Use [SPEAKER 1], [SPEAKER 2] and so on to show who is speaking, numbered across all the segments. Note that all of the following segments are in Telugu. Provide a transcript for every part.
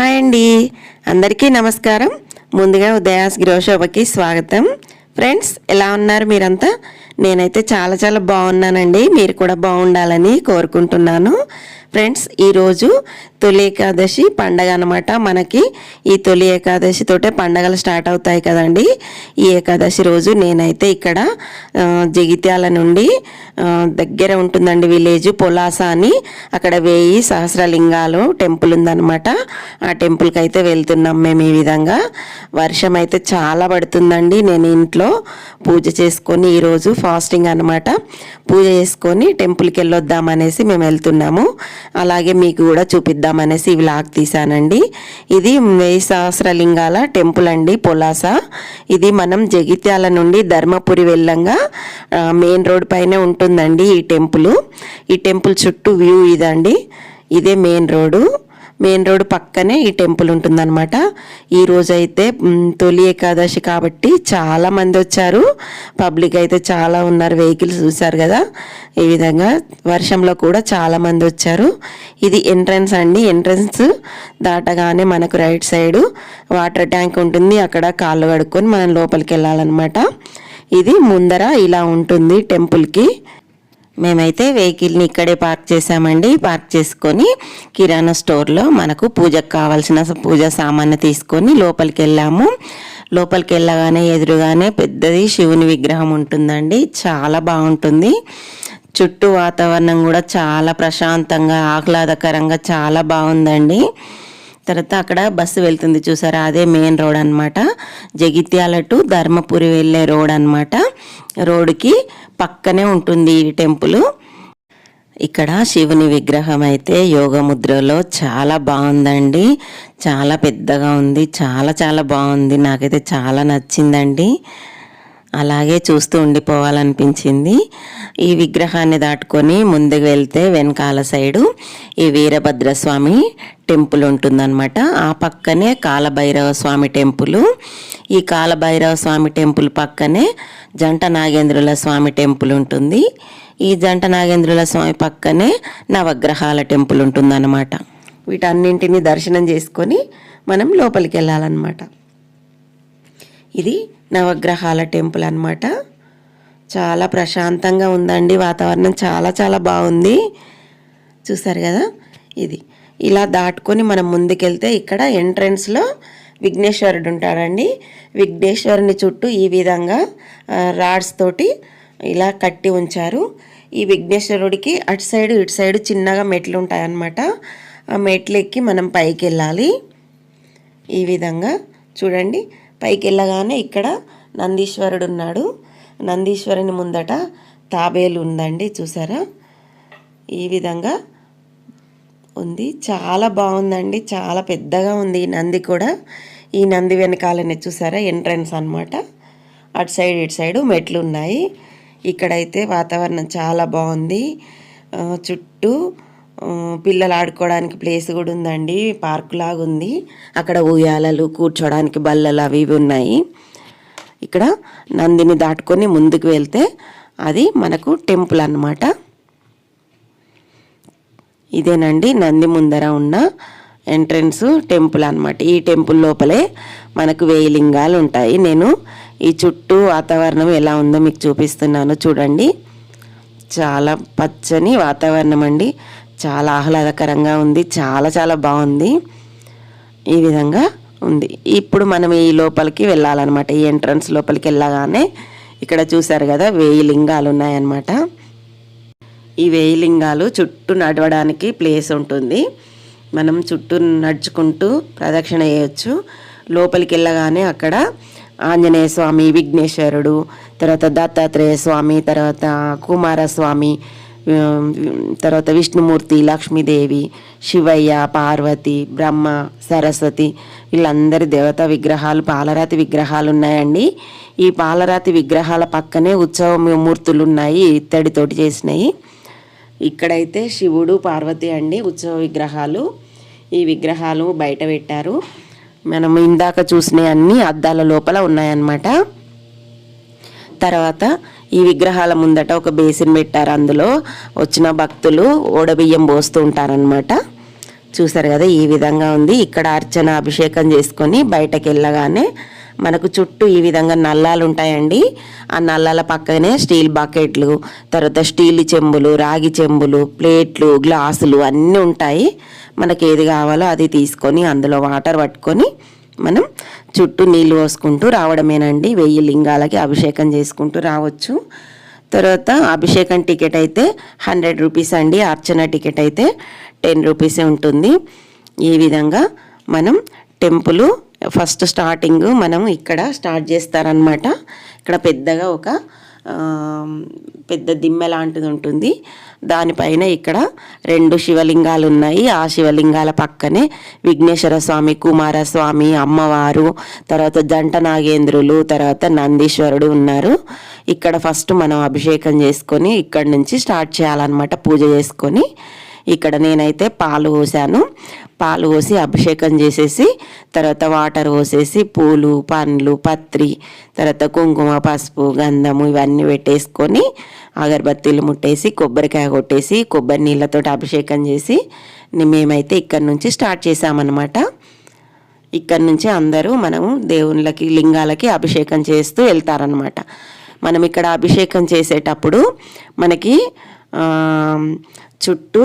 [SPEAKER 1] హాయ్ అండి. అందరికీ నమస్కారం. ముందుగా ఉదయాస్ గృహశోభకి స్వాగతం. ఫ్రెండ్స్ ఎలా ఉన్నారు మీరంతా? నేనైతే చాలా చాలా బాగున్నానండి. మీరు కూడా బాగుండాలని కోరుకుంటున్నాను. ఫ్రెండ్స్ ఈరోజు తొలి ఏకాదశి పండగ అనమాట మనకి ఈ తొలి ఏకాదశితోటే పండగలు స్టార్ట్ అవుతాయి కదండి. ఈ ఏకాదశి రోజు నేనైతే ఇక్కడ జగిత్యాల నుండి దగ్గర ఉంటుందండి విలేజ్ పొలాస అని అక్కడ వేయి సహస్రలింగాలు టెంపుల్ ఉందన్నమాట. ఆ టెంపుల్కి అయితే వెళ్తున్నాం మేము ఈ విధంగా. వర్షం అయితే చాలా పడుతుందండి. నేను ఇంట్లో పూజ చేసుకొని ఈరోజు ఫాస్టింగ్ అనమాట పూజ చేసుకొని టెంపుల్కి వెళ్ళొద్దాం అనేసి మేము వెళ్తున్నాము. అలాగే మీకు కూడా చూపిద్దామనేసి ఈ వ్లాగ్ తీసానండి ఇది వెయ్యి సహస్రలింగాల టెంపుల్ అండి పొలాస. ఇది మనం జగిత్యాల నుండి ధర్మపురి వెళ్ళంగా మెయిన్ రోడ్ పైనే ఉంటుందండి ఈ టెంపుల్ ఈ టెంపుల్ చుట్టూ వ్యూ ఇదండి. ఇదే మెయిన్ రోడ్డు మెయిన్ రోడ్ పక్కనే ఈ టెంపుల్ ఉంటుందన్నమాట. ఈ రోజు అయితే తొలి ఏకాదశి కాబట్టి చాలా మంది వచ్చారు. పబ్లిక్ అయితే చాలా ఉన్నారు. వెహికల్స్ చూసారు కదా. ఈ విధంగా వర్షంలో కూడా చాలా మంది వచ్చారు. ఇది ఎంట్రన్స్ అండి. ఎంట్రన్స్ దాటగానే మనకు రైట్ సైడ్ వాటర్ ట్యాంక్ ఉంటుంది. అక్కడ కాళ్ళు కడుక్కొని మనం లోపలికి వెళ్ళాలన్నమాట. ఇది ముందర ఇలా ఉంటుంది టెంపుల్కి. మేమైతే వెహికల్ని ఇక్కడే పార్క్ చేసామండి పార్క్ చేసుకొని కిరాణా స్టోర్లో మనకు పూజకు కావాల్సిన పూజ సామాన్లు తీసుకొని లోపలికి వెళ్ళాము లోపలికి వెళ్ళగానే ఎదురుగానే పెద్దది శివుని విగ్రహం ఉంటుందండి. చాలా బాగుంటుంది. చుట్టూ వాతావరణం కూడా చాలా ప్రశాంతంగా ఆహ్లాదకరంగా చాలా బాగుందండి. తర్వాత అక్కడ బస్సు వెళ్తుంది చూసారా? అదే మెయిన్ రోడ్ అనమాట జగిత్యాల టు ధర్మపురి వెళ్ళే రోడ్ అనమాట రోడ్కి పక్కనే ఉంటుంది ఈ టెంపుల్. ఇక్కడ శివుని విగ్రహం అయితే యోగ ముద్రలో చాలా బాగుందండి. చాలా పెద్దగా ఉంది. చాలా చాలా బాగుంది. నాకైతే చాలా నచ్చిందండి. అలాగే చూస్తూ ఉండిపోవాలనిపించింది. ఈ విగ్రహాన్ని దాటుకొని ముందుకు వెళ్తే వెనకాల సైడు ఈ వీరభద్రస్వామి టెంపుల్ ఉంటుందన్నమాట. ఆ పక్కనే కాలభైరవ స్వామి టెంపుల్. ఈ కాలభైరవ స్వామి టెంపుల్ పక్కనే జంట నాగేంద్రుల స్వామి టెంపుల్ ఉంటుంది. ఈ జంట నాగేంద్రుల స్వామి పక్కనే నవగ్రహాల టెంపుల్ ఉంటుందన్నమాట. వీటన్నింటిని దర్శనం చేసుకొని మనం లోపలికి వెళ్ళాలన్నమాట. ఇది నవగ్రహాల టెంపుల్ అన్నమాట. చాలా ప్రశాంతంగా ఉందండి వాతావరణం చాలా చాలా బాగుంది. చూసారు కదా? ఇది. ఇలా దాటుకొని మనం ముందుకెళ్తే ఇక్కడ ఎంట్రన్స్లో విఘ్నేశ్వరుడు ఉంటాడండి. విఘ్నేశ్వరుని చుట్టూ ఈ విధంగా రాడ్స్ తోటి ఇలా కట్టి ఉంచారు. ఈ విఘ్నేశ్వరుడికి అటు సైడ్ ఇటు సైడ్ చిన్నగా మెట్లు ఉంటాయన్నమాట. ఆ మెట్లు ఎక్కి మనం పైకి వెళ్ళాలి ఈ విధంగా చూడండి. పైకి వెళ్ళగానే ఇక్కడ నందీశ్వరుడు ఉన్నాడు నందీశ్వరుని ముందట తాబేలు ఉందండి చూసారా? ఈ విధంగా ఉంది. చాలా బాగుందండి చాలా పెద్దగా ఉంది ఈ నంది కూడా. ఈ నంది వెనకాలనే చూసారా ఎంట్రన్స్ అనమాట అటు సైడ్ ఇటు సైడ్ మెట్లు ఉన్నాయి. ఇక్కడైతే వాతావరణం చాలా బాగుంది. చుట్టూ పిల్లలు ఆడుకోవడానికి ప్లేస్ కూడా ఉందండి పార్క్ లాగా ఉంది. అక్కడ ఉయ్యాలలు కూర్చోడానికి బల్లలు అవి ఇవి ఉన్నాయి. ఇక్కడ నందిని దాటుకొని ముందుకు వెళ్తే అది మనకు టెంపుల్ అన్నమాట. ఇదేనండి నంది ముందర ఉన్న ఎంట్రన్స్ టెంపుల్ అన్నమాట. ఈ టెంపుల్ లోపలే మనకు వేయి లింగాలు ఉంటాయి. నేను ఈ చుట్టూ వాతావరణం ఎలా ఉందో మీకు చూపిస్తున్నాను. చూడండి. చాలా పచ్చని వాతావరణం అండి. చాలా ఆహ్లాదకరంగా ఉంది చాలా చాలా బాగుంది. ఈ విధంగా ఉంది. ఇప్పుడు మనం ఈ లోపలికి వెళ్ళాలన్నమాట. ఈ ఎంట్రన్స్ లోపలికి వెళ్ళగానే ఇక్కడ చూసారు కదా వేయి లింగాలు ఉన్నాయన్నమాట. ఈ వేయి లింగాలు చుట్టూ నడవడానికి ప్లేస్ ఉంటుంది. మనం చుట్టూ నడుచుకుంటూ ప్రదక్షిణ చేయొచ్చు. లోపలికి వెళ్ళగానే అక్కడ ఆంజనేయ స్వామి విఘ్నేశ్వరుడు తర్వాత దత్తాత్రేయ స్వామి తర్వాత కుమారస్వామి తర్వాత విష్ణుమూర్తి లక్ష్మీదేవి శివయ్య పార్వతి బ్రహ్మ సరస్వతి వీళ్ళందరి దేవతా విగ్రహాలు పాలరాతి విగ్రహాలు ఉన్నాయండి. ఈ పాలరాతి విగ్రహాల పక్కనే ఉత్సవ మూర్తులు ఉన్నాయి ఇత్తడితోటి చేసినాయి ఇక్కడైతే శివుడు పార్వతి అండి ఉత్సవ విగ్రహాలు. ఈ విగ్రహాలు బయట పెట్టారు. మనం ఇందాక చూసిన అన్ని అద్దాల లోపల ఉన్నాయన్నమాట. తర్వాత ఈ విగ్రహాల ముందట ఒక బేసిన్ పెట్టారు అందులో. వచ్చిన భక్తులు ఓడబియ్యం పోస్తూ ఉంటారనమాట చూసారు కదా ఈ విధంగా ఉంది. ఇక్కడ అర్చన అభిషేకం చేసుకొని బయటకు వెళ్ళగానే మనకు చుట్టూ ఈ విధంగా నల్లాలు ఉంటాయండి. ఆ నల్లాల పక్కనే స్టీల్ బకెట్లు తర్వాత స్టీల్ చెంబులు రాగి చెంబులు ప్లేట్లు గ్లాసులు అన్నీ ఉంటాయి. మనకి ఏది కావాలో అది తీసుకొని అందులో వాటర్ పట్టుకొని మనం చుట్టూ నీళ్ళు పోసుకుంటూ రావడమేనండి. వెయ్యి లింగాలకి అభిషేకం చేసుకుంటూ రావచ్చు. తర్వాత అభిషేకం టికెట్ అయితే హండ్రెడ్ రూపీస్ అండి. అర్చన టికెట్ అయితే టెన్ రూపీసే ఉంటుంది. ఈ విధంగా మనం టెంపుల్ ఫస్ట్ స్టార్టింగ్ మనం ఇక్కడ స్టార్ట్ చేస్తారనమాట ఇక్కడ పెద్దగా ఒక పెద్ద దిమ్మె లాంటిది ఉంటుంది. దానిపైన ఇక్కడ రెండు శివలింగాలు ఉన్నాయి ఆ శివలింగాల పక్కనే విఘ్నేశ్వర స్వామి కుమారస్వామి అమ్మవారు తర్వాత జంట నాగేంద్రులు తర్వాత నందీశ్వరుడు ఉన్నారు. ఇక్కడ ఫస్ట్ మనం అభిషేకం చేసుకొని ఇక్కడ నుంచి స్టార్ట్ చేయాలన్నమాట పూజ చేసుకొని. ఇక్కడ నేనైతే పాలు పోసాను. పాలు పోసి అభిషేకం చేసేసి తర్వాత వాటర్ పోసేసి పూలు పండ్లు పత్రి తర్వాత కుంకుమ పసుపు గంధము ఇవన్నీ పెట్టేసుకొని అగరబత్తీలు ముట్టేసి కొబ్బరికాయ కొట్టేసి కొబ్బరి నీళ్ళతో అభిషేకం చేసి మేమైతే ఇక్కడ నుంచి స్టార్ట్ చేసామన్నమాట. ఇక్కడ నుంచి అందరూ మనము దేవుళ్ళకి లింగాలకి అభిషేకం చేస్తూ వెళ్తారనమాట మనం ఇక్కడ అభిషేకం చేసేటప్పుడు మనకి చుట్టూ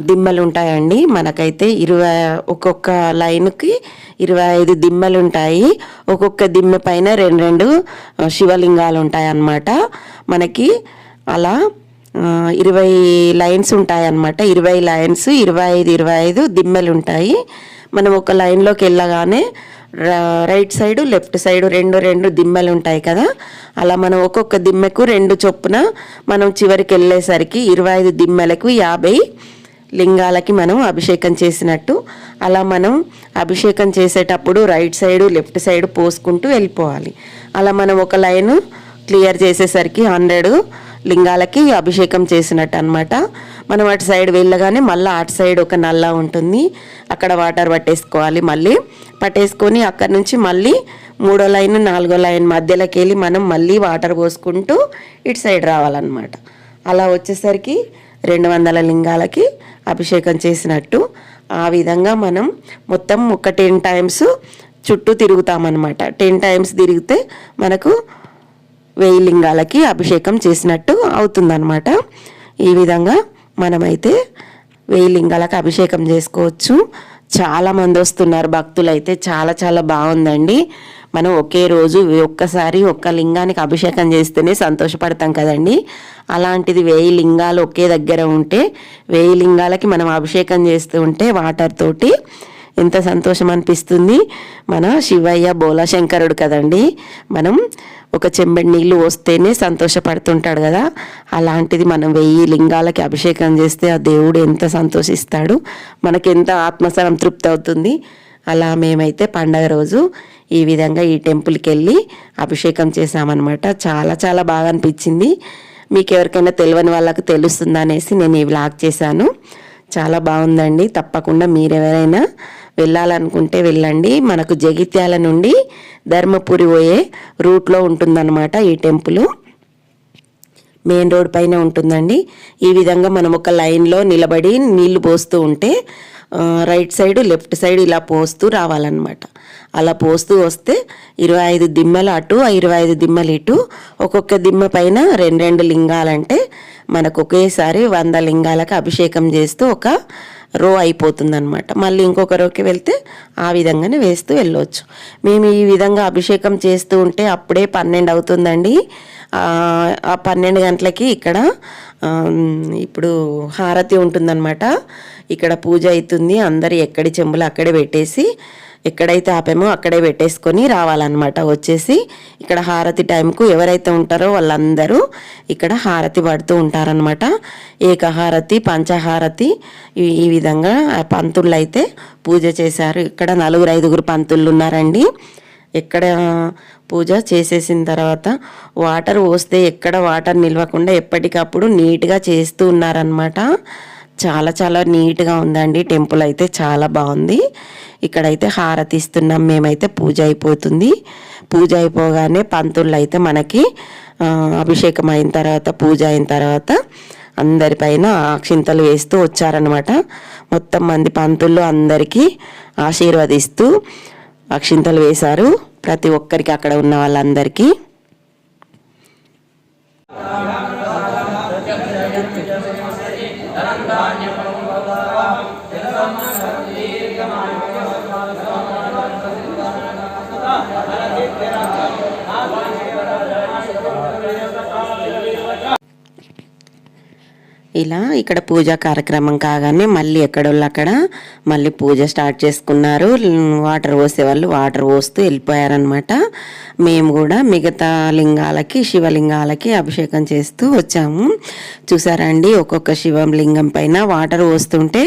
[SPEAKER 1] దిమ్మలు ఉంటాయండి మనకైతే ఇరవై ఒక్కొక్క లైన్కి ఇరవై ఐదు దిమ్మలు ఉంటాయి ఒక్కొక్క దిమ్మ పైన రెండు రెండు శివలింగాలు ఉంటాయి అన్నమాట మనకి అలా ఇరవై లైన్స్ ఉంటాయి అన్నమాట ఇరవై లైన్స్ ఇరవై ఐదు ఇరవై ఐదు దిమ్మెలు ఉంటాయి మనం ఒక లైన్లోకి వెళ్ళగానే రైట్ సైడ్ లెఫ్ట్ సైడ్ రెండు రెండు దిమ్మెలు ఉంటాయి కదా? అలా మనం ఒక్కొక్క దిమ్మెకు రెండు చొప్పున మనం చివరికి వెళ్ళేసరికి ఇరవై ఐదు దిమ్మెలకు యాభై లింగాలకి మనం అభిషేకం చేసినట్టు. అలా మనం అభిషేకం చేసేటప్పుడు రైట్ సైడ్ లెఫ్ట్ సైడ్ పోసుకుంటూ వెళ్ళిపోవాలి. అలా మనం ఒక లైను క్లియర్ చేసేసరికి హండ్రెడ్ లింగాలకి అభిషేకం చేసినట్టు అనమాట మనం అటు సైడ్ వెళ్ళగానే మళ్ళీ అటు సైడ్ ఒక నల్ల ఉంటుంది. అక్కడ వాటర్ పట్టేసుకోవాలి మళ్ళీ. పట్టేసుకొని అక్కడ నుంచి మళ్ళీ మూడో లైన్ నాలుగో లైన్ మధ్యలోకి వెళ్ళి మనం మళ్ళీ వాటర్ పోసుకుంటూ ఇటు సైడ్ రావాలన్నమాట. అలా వచ్చేసరికి రెండు వందల లింగాలకి అభిషేకం చేసినట్టు. ఆ విధంగా మనం మొత్తం ఒక టెన్ టైమ్స్ చుట్టూ తిరుగుతామన్నమాట. టెన్ టైమ్స్ తిరిగితే మనకు వెయ్యి లింగాలకి అభిషేకం చేసినట్టు అవుతుందన్నమాట. ఈ విధంగా మనమైతే వెయ్యి లింగాలకు అభిషేకం చేసుకోవచ్చు. చాలా మంది వస్తున్నారు భక్తులు అయితే చాలా చాలా బాగుందండి. మనం ఒకే రోజు ఒక్కసారి ఒక్క లింగానికి అభిషేకం చేస్తేనే సంతోషపడతాం కదండి. అలాంటిది వేయి లింగాలు ఒకే దగ్గర ఉంటే వేయి లింగాలకి మనం అభిషేకం చేస్తూ ఉంటే వాటర్ తోటి ఎంత సంతోషం అనిపిస్తుంది మన శివయ్య బోలాశంకరుడు కదండి. మనం ఒక చెంబడి నీళ్ళు వస్తేనే సంతోషపడుతుంటాడు కదా. అలాంటిది మనం వెయ్యి లింగాలకి అభిషేకం చేస్తే ఆ దేవుడు ఎంత సంతోషిస్తాడు. మనకెంత ఆత్మసరం తృప్తి అవుతుంది. అలా మేమైతే పండగ రోజు ఈ విధంగా ఈ టెంపుల్కి వెళ్ళి అభిషేకం చేసామన్నమాట చాలా చాలా బాగా అనిపించింది మీకు ఎవరికైనా తెలియని వాళ్ళకి తెలుస్తుందనేసి నేను ఈ వ్లాగ్ చేశాను. చాలా బాగుందండి. తప్పకుండా మీరు ఎవరైనా వెళ్ళాలనుకుంటే వెళ్ళండి. మనకు జగిత్యాల నుండి ధర్మపురి పోయే రూట్లో ఉంటుందన్నమాట ఈ టెంపుల్. మెయిన్ రోడ్ పైన ఉంటుందండి. ఈ విధంగా మనం ఒక లైన్లో నిలబడి నీళ్ళు పోస్తూ ఉంటే రైట్ సైడ్ లెఫ్ట్ సైడ్ ఇలా పోస్తూ రావాలన్నమాట. అలా పోస్తూ వస్తే ఇరవై ఐదు దిమ్మలు అటు ఇరవై ఐదు దిమ్మలు ఇటు ఒక్కొక్క దిమ్మ పైన రెండు రెండు లింగాలంటే మనకు ఒకేసారి వంద లింగాలకు అభిషేకం చేస్తూ ఒక రో అయిపోతుందనమాట మళ్ళీ ఇంకొక రోకి వెళ్తే ఆ విధంగానే వేస్తూ వెళ్ళవచ్చు మేము ఈ విధంగా అభిషేకం చేస్తూ ఉంటే అప్పుడే పన్నెండు అవుతుందండి. ఆ పన్నెండు గంటలకి ఇక్కడ ఇప్పుడు హారతి ఉంటుందన్నమాట. ఇక్కడ పూజ అవుతుంది. అందరు ఎక్కడి చెంబులు అక్కడే పెట్టేసి ఎక్కడైతే ఆపామో అక్కడే పెట్టేసుకొని రావాలన్నమాట. వచ్చేసి ఇక్కడ హారతి టైంకు ఎవరైతే ఉంటారో వాళ్ళందరూ ఇక్కడ హారతి పడుతూ ఉంటారనమాట ఏకహారతి పంచహారతి ఈ- విధంగా పంతుళ్ళు అయితే పూజ చేశారు. ఇక్కడ నలుగురు ఐదుగురు పంతుళ్ళు ఉన్నారండి. ఎక్కడ పూజ చేసేసిన తర్వాత వాటర్ పోస్తే ఎక్కడ వాటర్ నిల్వకుండా ఎప్పటికప్పుడు నీట్గా చేస్తూ ఉన్నారనమాట చాలా చాలా నీట్గా ఉందండి. టెంపుల్ అయితే చాలా బాగుంది. ఇక్కడైతే హారతి ఇస్తున్నాం. మేమైతే పూజ అయిపోతుంది. పూజ అయిపోగానే పంతుళ్ళు అయితే మనకి అభిషేకం అయిన తర్వాత పూజ అయిన తర్వాత అందరిపైన అక్షింతలు వేస్తూ వచ్చారనమాట మొత్తం మంది పంతులు అందరికీ ఆశీర్వదిస్తూ అక్షింతలు వేశారు. ప్రతి ఒక్కరికి అక్కడ ఉన్న వాళ్ళందరికీ. ఇలా ఇక్కడ పూజా కార్యక్రమం కాగానే మళ్ళీ ఎక్కడోళ్ళు అక్కడ మళ్ళీ పూజ స్టార్ట్ చేసుకున్నారు. వాటర్ పోసే వాళ్ళు వాటర్ పోస్తూ వెళ్ళిపోయారనమాట మేము కూడా మిగతా లింగాలకి శివలింగాలకి అభిషేకం చేస్తూ వచ్చాము. చూసారండి ఒక్కొక్క శివలింగం పైన వాటర్ పోస్తుంటే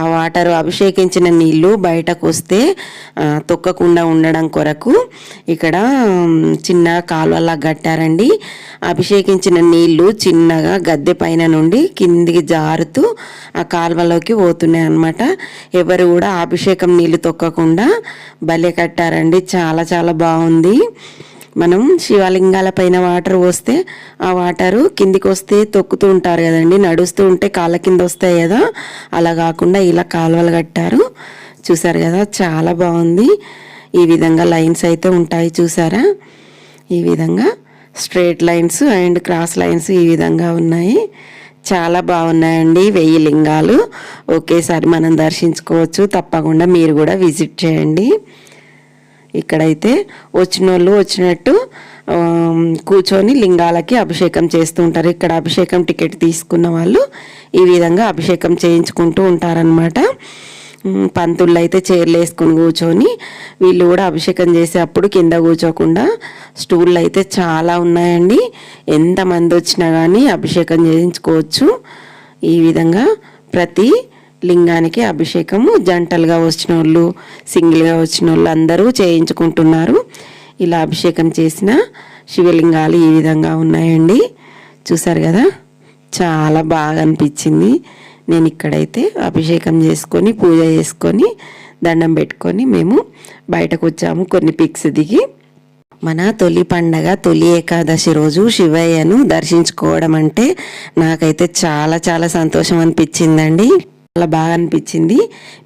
[SPEAKER 1] ఆ వాటర్ అభిషేకించిన నీళ్ళు బయటకు వస్తే తొక్కకుండా ఉండడం కొరకు ఇక్కడ చిన్న కాలువలా కట్టారండి. అభిషేకించిన నీళ్ళు చిన్నగా గద్దె పైన నుండి కిందికి జారుతూ ఆ కాలువలోకి పోతున్నాయి అన్నమాట. ఎవరు కూడా అభిషేకం నీళ్ళు తొక్కకుండా భలే కట్టారండి. చాలా చాలా బాగుంది. మనం శివలింగాల పైన వాటర్ పోస్తే ఆ వాటరు కిందికి వస్తే తొక్కుతూ ఉంటారు కదండి. నడుస్తూ ఉంటే కాళ్ళ కింద వస్తాయి కదా. అలా కాకుండా ఇలా కాలువలు కట్టారు. చూసారు కదా చాలా బాగుంది. ఈ విధంగా లైన్స్ అయితే ఉంటాయి చూసారా? ఈ విధంగా straight lines and cross lines ఈ విధంగా ఉన్నాయి. చాలా బాగున్నాయండి వెయ్యి లింగాలు. ఒకేసారి మనం దర్శించుకోవచ్చు. తప్పకుండా మీరు కూడా విజిట్ చేయండి. ఇక్కడైతే వచ్చిన వాళ్ళు వచ్చినట్టు కూర్చొని లింగాలకి అభిషేకం చేస్తూ ఉంటారు. ఇక్కడ అభిషేకం టికెట్ తీసుకున్న వాళ్ళు ఈ విధంగా అభిషేకం చేయించుకుంటూ ఉంటారనమాట పంతుళ్ళు అయితే చీరలు వేసుకొని కూర్చొని వీళ్ళు కూడా అభిషేకం చేసేటప్పుడు కింద కూర్చోకుండా స్టూళ్ళు అయితే చాలా ఉన్నాయండి. ఎంతమంది వచ్చినా కానీ అభిషేకం చేయించుకోవచ్చు. ఈ విధంగా ప్రతి లింగానికి అభిషేకము జంటలుగా వచ్చిన వాళ్ళు సింగిల్గా వచ్చిన వాళ్ళు అందరూ చేయించుకుంటున్నారు. ఇలా అభిషేకం చేసిన శివలింగాలు ఈ విధంగా ఉన్నాయండి. చూసారు కదా? చాలా బాగా అనిపించింది. నేను ఇక్కడైతే అభిషేకం చేసుకొని పూజ చేసుకొని దండం పెట్టుకొని మేము బయటకు వచ్చాము కొన్ని పిక్స్ దిగి. మన తొలి పండగ తొలి ఏకాదశి రోజు శివయ్యను దర్శించుకోవడం అంటే నాకైతే చాలా చాలా సంతోషం అనిపించిందండి. చాలా బాగా అనిపించింది.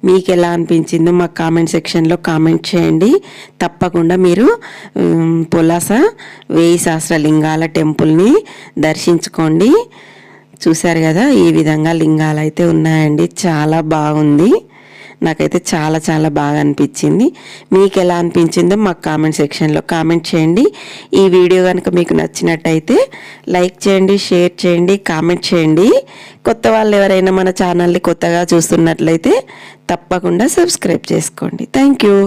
[SPEAKER 1] మీకు ఎలా అనిపించిందో మా కామెంట్ సెక్షన్లో కామెంట్ చేయండి. తప్పకుండా మీరు పులాస వేయి సహస్రలింగాల టెంపుల్ని దర్శించుకోండి. చూశారు కదా ఈ విధంగా లింగాలు అయితే ఉన్నాయండి. చాలా బాగుంది. నాకైతే చాలా చాలా బాగా అనిపించింది. మీకు ఎలా అనిపించిందో మాకు కామెంట్ సెక్షన్లో కామెంట్ చేయండి. ఈ వీడియో కనుక మీకు నచ్చినట్టయితే లైక్ చేయండి షేర్ చేయండి కామెంట్ చేయండి. కొత్త వాళ్ళు ఎవరైనా మన ఛానల్ని కొత్తగా చూస్తున్నట్లయితే తప్పకుండా సబ్స్క్రైబ్ చేసుకోండి. Thank you.